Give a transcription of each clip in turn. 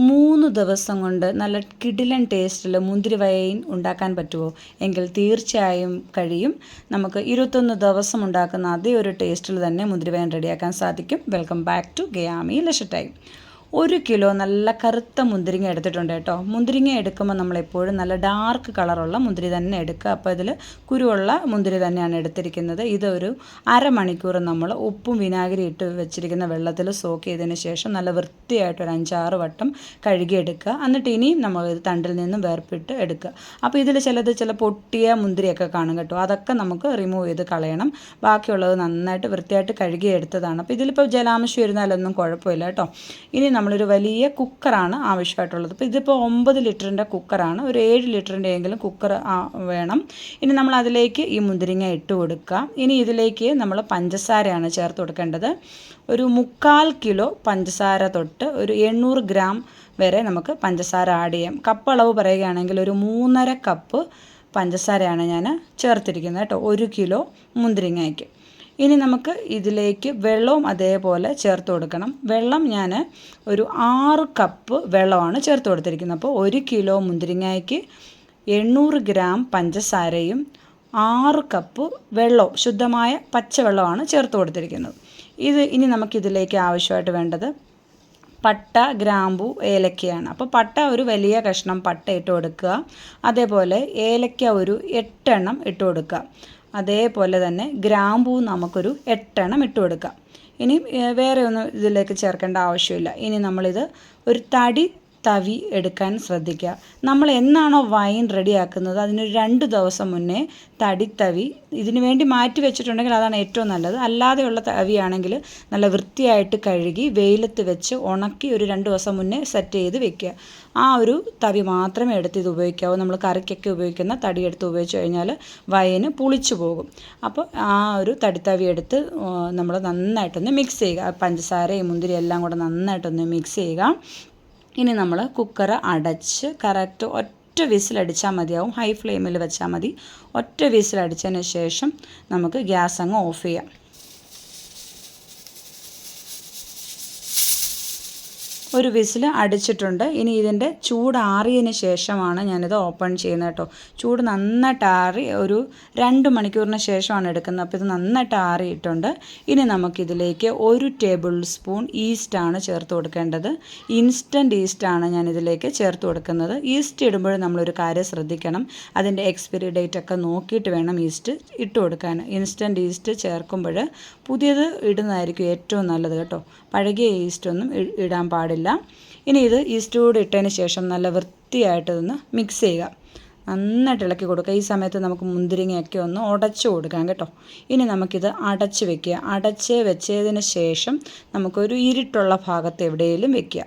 മൂന്ന് ദിവസം കൊണ്ട് നല്ല കിടിലൻ ടേസ്റ്റിൽ മുന്തിരി വൈൻ ഉണ്ടാക്കാൻ പറ്റുമോ? എങ്കിൽ തീർച്ചയായും കഴിയും. നമുക്ക് ഇരുപത്തൊന്ന് ദിവസം ഉണ്ടാക്കുന്ന അതേ ഒരു ടേസ്റ്റിൽ തന്നെ മുന്തിരി വൈൻ റെഡിയാക്കാൻ സാധിക്കും. വെൽക്കം ബാക്ക് ടു ഗയാമി ലഷട്ടായി ഒരു കിലോ നല്ല കറുത്ത മുന്തിരിങ്ങ എടുത്തിട്ടുണ്ട് കേട്ടോ. മുന്തിരിങ്ങ എടുക്കുമ്പോൾ നമ്മളെപ്പോഴും നല്ല ഡാർക്ക് കളറുള്ള മുന്തിരി തന്നെ എടുക്കുക. അപ്പോൾ ഇതിൽ കുരുവുള്ള മുന്തിരി തന്നെയാണ് എടുത്തിരിക്കുന്നത്. ഇതൊരു അരമണിക്കൂർ നമ്മൾ ഉപ്പും വിനാഗിരി ഇട്ട് വെച്ചിരിക്കുന്ന വെള്ളത്തിൽ സോക്ക് ചെയ്തതിന് ശേഷം നല്ല വൃത്തിയായിട്ട് ഒരു അഞ്ചാറ് വട്ടം കഴുകിയെടുക്കുക എന്നിട്ട് ഇനിയും നമ്മൾ ഇത് തണ്ടിൽ നിന്നും വേർപ്പിട്ട് എടുക്കുക. അപ്പോൾ ഇതിൽ ചിലത് ചില പൊട്ടിയ മുന്തിരിയൊക്കെ കാണും കേട്ടോ. അതൊക്കെ നമുക്ക് റിമൂവ് ചെയ്ത് കളയണം. ബാക്കിയുള്ളത് നന്നായിട്ട് വൃത്തിയായിട്ട് കഴുകി എടുത്തതാണ്. അപ്പോൾ ഇതിലിപ്പോൾ ജലാംശം ഇരുന്നാലൊന്നും കുഴപ്പമില്ല കേട്ടോ. ഇനി നമ്മളൊരു വലിയ കുക്കറാണ് ആവശ്യമായിട്ടുള്ളത്. അപ്പോൾ ഇതിപ്പോൾ ഒമ്പത് ലിറ്ററിന്റെ കുക്കറാണ്. ഒരു ഏഴ് ലിറ്ററിന്റെ എങ്കിലും കുക്കർ വേണം. ഇനി നമ്മൾ അതിലേക്ക് ഈ മുന്തിരിങ്ങ ഇട്ട് കൊടുക്കുക ഇനി ഇതിലേക്ക് നമ്മൾ പഞ്ചസാരയാണ് ചേർത്ത് കൊടുക്കേണ്ടത്. ഒരു മുക്കാൽ കിലോ പഞ്ചസാര തൊട്ട് ഒരു എണ്ണൂറ് ഗ്രാം വരെ നമുക്ക് പഞ്ചസാര ആഡ് ചെയ്യാം. കപ്പ് അളവ് പറയുകയാണെങ്കിൽ ഒരു മൂന്നര കപ്പ് പഞ്ചസാരയാണ് ഞാൻ ചേർത്തിരിക്കുന്നത് കേട്ടോ. ഒരു കിലോ മുന്തിരിങ്ങയ്ക്ക്. ഇനി നമുക്ക് ഇതിലേക്ക് വെള്ളവും അതേപോലെ ചേർത്ത് കൊടുക്കണം. വെള്ളം ഞാൻ ഒരു ആറ് കപ്പ് വെള്ളമാണ് ചേർത്ത് കൊടുത്തിരിക്കുന്നത്. അപ്പോൾ ഒരു കിലോ മുന്തിരിങ്ങയ്ക്ക് എണ്ണൂറ് ഗ്രാം പഞ്ചസാരയും ആറ് കപ്പ് വെള്ളവും ശുദ്ധമായ പച്ചവെള്ളമാണ് ചേർത്ത് കൊടുത്തിരിക്കുന്നത്. ഇത് ഇനി നമുക്കിതിലേക്ക് ആവശ്യമായിട്ട് വേണ്ടത് പട്ട ഗ്രാമ്പു ഏലക്കയാണ്. അപ്പോൾ പട്ട ഒരു വലിയ കഷ്ണം പട്ട ഇട്ട് കൊടുക്കുക. അതേപോലെ ഏലക്ക ഒരു എട്ടെണ്ണം ഇട്ട് കൊടുക്കുക. അതേപോലെ തന്നെ ഗ്രാമ്പൂ നമുക്കൊരു എട്ടെണ്ണം ഇട്ട് കൊടുക്കാം ഇനി വേറെ ഒന്നും ഇതിലേക്ക് ചേർക്കേണ്ട ആവശ്യമില്ല. ഇനി നമ്മളിത് ഒരു തടി തവി എടുക്കാൻ ശ്രദ്ധിക്കുക. നമ്മൾ എന്നാണോ വൈൻ റെഡിയാക്കുന്നത് അതിനൊരു രണ്ട് ദിവസം മുന്നേ തടിത്തവി ഇതിനു വേണ്ടി മാറ്റി വെച്ചിട്ടുണ്ടെങ്കിൽ അതാണ് ഏറ്റവും നല്ലത്. അല്ലാതെയുള്ള തവിയാണെങ്കിൽ നല്ല വൃത്തിയായിട്ട് കഴുകി വെയിലത്ത് വെച്ച് ഉണക്കി ഒരു രണ്ട് ദിവസം മുന്നേ സെറ്റ് ചെയ്ത് വെക്കുക. ആ ഒരു തവി മാത്രമേ എടുത്ത് ഇത് ഉപയോഗിക്കാവൂ. നമ്മൾ കറിക്കൊക്കെ ഉപയോഗിക്കുന്ന തടി എടുത്ത് ഉപയോഗിച്ച് കഴിഞ്ഞാൽ വയന് പുളിച്ചു പോകും. അപ്പോൾ ആ ഒരു തടിത്തവി എടുത്ത് നമ്മൾ നന്നായിട്ടൊന്ന് മിക്സ് ചെയ്യുക. പഞ്ചസാരയും മുന്തിരി എല്ലാം കൂടെ നന്നായിട്ടൊന്ന് മിക്സ് ചെയ്യുക. ഇനി നമ്മൾ കുക്കർ അടച്ച് കറക്റ്റ് ഒറ്റ വിസിലടിച്ചാൽ മതിയാവും. ഹൈ ഫ്ലെയിമിൽ വെച്ചാൽ മതി. ഒറ്റ വിസിലടിച്ചതിന് ശേഷം നമുക്ക് ഗ്യാസ് അങ്ങ് ഓഫ് ചെയ്യാം. ഒരു വിസിൽ അടിച്ചിട്ടുണ്ട്. ഇനി ഇതിന്റെ ചൂടാറിയതിന് ശേഷമാണ് ഞാനിത് ഓപ്പൺ ചെയ്യുന്നത് കേട്ടോ. ചൂട് നന്നായിട്ട് ആറി ഒരു രണ്ട് മണിക്കൂറിന് ശേഷമാണ് എടുക്കുന്നത്. അപ്പോൾ ഇത് നന്നായിട്ട് ആറിയിട്ടുണ്ട്. ഇനി നമുക്കിതിലേക്ക് ഒരു ടേബിൾ സ്പൂൺ ഈസ്റ്റാണ് ചേർത്ത് കൊടുക്കേണ്ടത്. ഇൻസ്റ്റന്റ് ഈസ്റ്റാണ് ഞാനിതിലേക്ക് ചേർത്ത് കൊടുക്കുന്നത്. ഈസ്റ്റ് ഇടുമ്പോൾ നമ്മളൊരു കാര്യം ശ്രദ്ധിക്കണം. അതിന്റെ എക്സ്പയറി ഡേറ്റ് ഒക്കെ നോക്കിയിട്ട് വേണം ഈസ്റ്റ് ഇട്ട് കൊടുക്കാൻ. ഇൻസ്റ്റന്റ് ഈസ്റ്റ് ചേർക്കുമ്പോൾ പുതിയത് ഇടുന്നതായിരിക്കും ഏറ്റവും നല്ലത് കേട്ടോ. പഴകിയ ഈസ്റ്റൊന്നും ഇടാൻ പാടില്ല. ഇനി ഇത് ഈസ്റ്റ് കൂടി ഇട്ടതിന് ശേഷം നല്ല വൃത്തിയായിട്ട് ഇതൊന്ന് മിക്സ് ചെയ്യുക. നന്നായിട്ട് ഇളക്കി കൊടുക്കുക. ഈ സമയത്ത് നമുക്ക് മുന്തിരിങ്ങയൊക്കെ ഒന്ന് ഉടച്ചു കൊടുക്കാം കേട്ടോ. ഇനി നമുക്കിത് അടച്ച് വെക്കുക. അടച്ച് വെച്ചതിന് ശേഷം നമുക്കൊരു ഇരുട്ടുള്ള ഭാഗത്ത് എവിടെയെങ്കിലും വെക്കുക.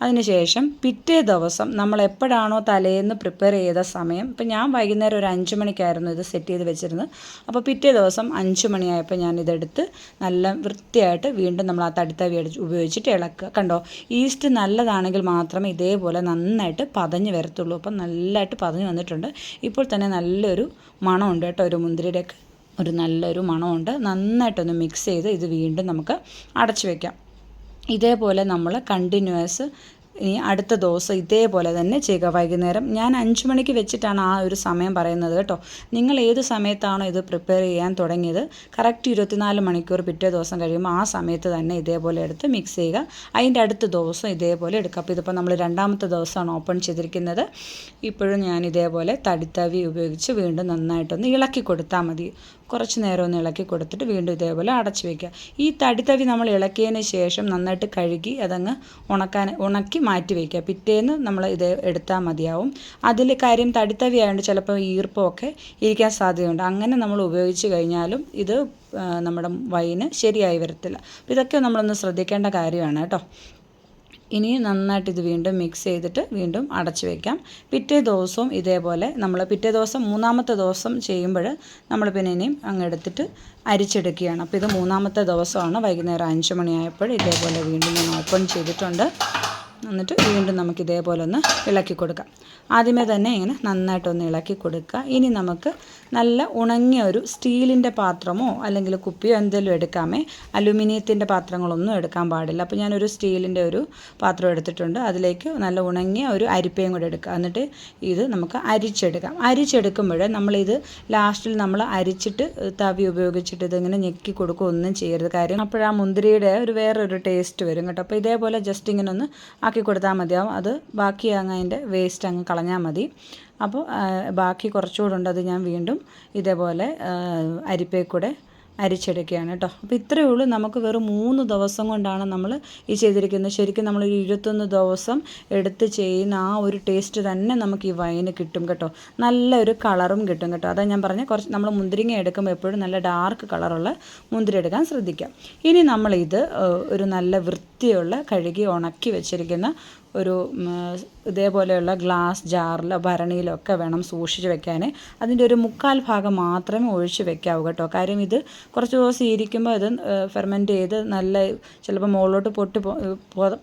അതിനുശേഷം പിറ്റേ ദിവസം നമ്മൾ എപ്പോഴാണോ തലേന്ന് പ്രിപ്പയർ ചെയ്ത സമയം ഇപ്പം ഞാൻ വൈകുന്നേരം ഒരു അഞ്ച് മണിക്കായിരുന്നു ഇത് സെറ്റ് ചെയ്ത് വെച്ചിരുന്നത്. അപ്പോൾ പിറ്റേ ദിവസം അഞ്ച് മണിയായപ്പോൾ ഞാൻ ഇതെടുത്ത് നല്ല വൃത്തിയായിട്ട് വീണ്ടും നമ്മൾ ആ തടിത്തവി അടിച്ച് ഉപയോഗിച്ചിട്ട് ഇളക്കുക. കണ്ടോ ഈസ്റ്റ് നല്ലതാണെങ്കിൽ മാത്രമേ ഇതേപോലെ നന്നായിട്ട് പതഞ്ഞ് വരത്തുള്ളൂ. അപ്പം നല്ലതായിട്ട് പതഞ്ഞ് വന്നിട്ടുണ്ട്. ഇപ്പോൾ തന്നെ നല്ലൊരു മണമുണ്ട് കേട്ടോ ഒരു മുന്തിരിയുടെയൊക്കെ ഒരു നല്ലൊരു മണമുണ്ട്. നന്നായിട്ടൊന്ന് മിക്സ് ചെയ്ത് ഇത് വീണ്ടും നമുക്ക് അടച്ചു വെക്കാം. ഇതേപോലെ നമ്മൾ കണ്ടിന്യൂസ് ഇനി അടുത്ത ദിവസം ഇതേപോലെ തന്നെ ചെയ്യുക. വൈകുന്നേരം ഞാൻ അഞ്ച് മണിക്ക് വെച്ചിട്ടാണ് ആ ഒരു സമയം പറയുന്നത് കേട്ടോ. നിങ്ങൾ ഏത് സമയത്താണോ ഇത് പ്രിപ്പയർ ചെയ്യാൻ തുടങ്ങിയത്? കറക്റ്റ് ഇരുപത്തിനാല് മണിക്കൂർ പിറ്റേ ദിവസം കഴിയുമ്പോൾ ആ സമയത്ത് തന്നെ ഇതേപോലെ എടുത്ത് മിക്സ് ചെയ്യുക. അതിന്റെ അടുത്ത ദിവസം ഇതേപോലെ എടുക്കുക. അപ്പോൾ ഇതിപ്പോൾ നമ്മൾ രണ്ടാമത്തെ ദിവസമാണ് ഓപ്പൺ ചെയ്തിരിക്കുന്നത്. ഇപ്പോഴും ഞാൻ ഇതേപോലെ തടിത്തവി ഉപയോഗിച്ച് വീണ്ടും നന്നായിട്ടൊന്ന് ഇളക്കി കൊടുത്താൽ മതി. കുറച്ച് നേരം ഒന്ന് ഇളക്കി കൊടുത്തിട്ട് വീണ്ടും ഇതേപോലെ അടച്ചു വയ്ക്കുക. ഈ തടിത്തവി നമ്മൾ ഇളക്കിയതിന് ശേഷം നന്നായിട്ട് കഴുകി അതങ്ങ് ഉണക്കാൻ ഉണക്കി മാറ്റി വയ്ക്കുക പിറ്റേന്ന് നമ്മൾ ഇത് എടുത്താൽ മതിയാവും. അതിൽ കാര്യം തടിത്തവിയായതുകൊണ്ട് ചിലപ്പോൾ ഈർപ്പമൊക്കെ ഇരിക്കാൻ സാധ്യതയുണ്ട്. അങ്ങനെ നമ്മൾ ഉപയോഗിച്ച് കഴിഞ്ഞാലും ഇത് നമ്മുടെ വൈന് ശരിയായി വരത്തില്ല. ഇതൊക്കെ നമ്മളൊന്ന് ശ്രദ്ധിക്കേണ്ട കാര്യമാണ് കേട്ടോ. ഇനി നന്നായിട്ട് ഇത് വീണ്ടും മിക്സ് ചെയ്തിട്ട് വീണ്ടും അടച്ചു വയ്ക്കാം പിറ്റേ ദിവസവും ഇതേപോലെ നമ്മൾ പിറ്റേ ദിവസം മൂന്നാമത്തെ ദിവസം ചെയ്യുമ്പോൾ നമ്മൾ പിന്നെ ഇനിയും അങ്ങ് എടുത്തിട്ട് അരിച്ചെടുക്കുകയാണ്. അപ്പോൾ ഇത് മൂന്നാമത്തെ ദിവസമാണ്. വൈകുന്നേരം അഞ്ച് മണിയായപ്പോൾ ഇതേപോലെ വീണ്ടും ഞാൻ ഓപ്പൺ ചെയ്തിട്ടുണ്ട്. എന്നിട്ട് വീണ്ടും നമുക്ക് ഇതേപോലെ ഒന്ന് ഇളക്കി കൊടുക്കാം. ആദ്യമേ തന്നെ ഇങ്ങനെ നന്നായിട്ടൊന്ന് ഇളക്കി കൊടുക്കുക. ഇനി നമുക്ക് നല്ല ഉണങ്ങിയ ഒരു സ്റ്റീലിന്റെ പാത്രമോ അല്ലെങ്കിൽ കുപ്പിയോ എന്തെങ്കിലും എടുക്കാമേ. അലുമിനിയത്തിന്റെ പാത്രങ്ങളൊന്നും എടുക്കാൻ പാടില്ല. അപ്പോൾ ഞാനൊരു സ്റ്റീലിന്റെ ഒരു പാത്രം എടുത്തിട്ടുണ്ട്. അതിലേക്ക് നല്ല ഉണങ്ങിയ ഒരു അരിപ്പയും കൂടെ എടുക്കുക. എന്നിട്ട് ഇത് നമുക്ക് അരിച്ചെടുക്കാം. അരിച്ചെടുക്കുമ്പോൾ നമ്മളിത് ലാസ്റ്റിൽ നമ്മൾ അരിച്ചിട്ട് തവി ഉപയോഗിച്ചിട്ട് ഇതിങ്ങനെ ഞെക്കി കൊടുക്കുക ഒന്നും ചെയ്യരുത്. കാര്യം അപ്പോഴാ മുന്തിരിയുടെ ഒരു വേറൊരു ടേസ്റ്റ് വരും കേട്ടോ. അപ്പോൾ ഇതേപോലെ ജസ്റ്റ് ഇങ്ങനെ ഒന്ന് ആക്കി കൊടുത്താൽ മതിയാവും. അത് ബാക്കി അങ്ങ് അതിന്റെ വേസ്റ്റ് അങ്ങ് കളഞ്ഞാൽ മതി. അപ്പോൾ ബാക്കി കുറച്ചുകൂടെ ഉണ്ട്. അത് ഞാൻ വീണ്ടും ഇതേപോലെ അരിപ്പേ കൂടെ അരിച്ചെടുക്കുകയാണ് കേട്ടോ. അപ്പോൾ ഇത്രയേ ഉള്ളൂ. നമുക്ക് വെറും മൂന്ന് ദിവസം കൊണ്ടാണ് നമ്മൾ ഈ ചെയ്തിരിക്കുന്നത്. ശരിക്കും നമ്മൾ ഒരു ഇരുപത്തൊന്ന് ദിവസം എടുത്ത് ചെയ്യുന്ന ആ ഒരു ടേസ്റ്റ് തന്നെ നമുക്ക് ഈ വൈന് കിട്ടും കേട്ടോ. നല്ലൊരു കളറും കിട്ടും കേട്ടോ. അതാ ഞാൻ പറഞ്ഞ കുറച്ച് നമ്മൾ മുന്തിരിങ്ങ എടുക്കുമ്പോൾ എപ്പോഴും നല്ല ഡാർക്ക് കളറുള്ള മുന്തിരി എടുക്കാൻ ശ്രദ്ധിക്കാം. ഇനി നമ്മളിത് ഒരു നല്ല വൃത്തിയുള്ള കഴുകി ഉണക്കി വെച്ചിരിക്കുന്ന ഒരു ഇതേപോലെയുള്ള ഗ്ലാസ് ജാറിലോ ഭരണിയിലോ ഒക്കെ വേണം സൂക്ഷിച്ച് വെക്കാൻ. അതിന്റെ ഒരു മുക്കാൽ ഭാഗം മാത്രമേ ഒഴിച്ച് വെക്കാവൂ കേട്ടോ. കാര്യം ഇത് കുറച്ച് ദിവസം ഇരിക്കുമ്പോൾ ഇത് ഫെർമെന്റ് ചെയ്ത് നല്ല ചിലപ്പോൾ മുകളിലോട്ട് പൊട്ടി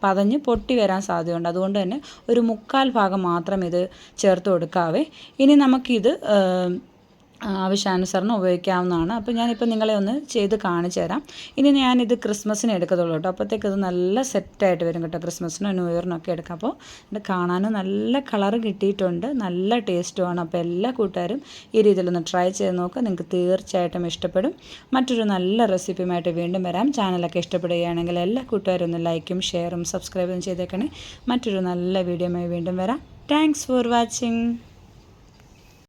പതഞ്ഞ് പൊട്ടി വരാൻ സാധ്യതയുണ്ട്. അതുകൊണ്ട് തന്നെ ഒരു മുക്കാൽ ഭാഗം മാത്രം ഇത് ചേർത്ത് കൊടുക്കാവേ. ഇനി നമുക്കിത് ആവശ്യാനുസരണം ഉപയോഗിക്കാവുന്നതാണ്. അപ്പോൾ ഞാനിപ്പോൾ നിങ്ങളെ ഒന്ന് ചെയ്ത് കാണിച്ചു തരാം. ഇനി ഞാനിത് ക്രിസ്മസിന് എടുക്കത്തുള്ളൂ കേട്ടോ. അപ്പോഴത്തേക്ക് ഇത് നല്ല സെറ്റായിട്ട് വരും കേട്ടോ ക്രിസ്മസിനോ ന്യൂ ഒക്കെ എടുക്കാം അപ്പോൾ ഇത് കാണാനും നല്ല കളർ കിട്ടിയിട്ടുണ്ട്. നല്ല ടേസ്റ്റുമാണ് അപ്പോൾ എല്ലാ കൂട്ടുകാരും ഈ രീതിയിലൊന്ന് ട്രൈ ചെയ്ത് നോക്കുക നിങ്ങൾക്ക് തീർച്ചയായിട്ടും ഇഷ്ടപ്പെടും. മറ്റൊരു നല്ല റെസിപ്പിയുമായിട്ട് വീണ്ടും വരാം. ചാനലൊക്കെ ഇഷ്ടപ്പെടുകയാണെങ്കിൽ എല്ലാ കൂട്ടുകാരും ഒന്ന് ലൈക്കും ഷെയറും സബ്സ്ക്രൈബും ചെയ്തേക്കണേ. മറ്റൊരു നല്ല വീഡിയോയുമായി വീണ്ടും വരാം. Thanks for watching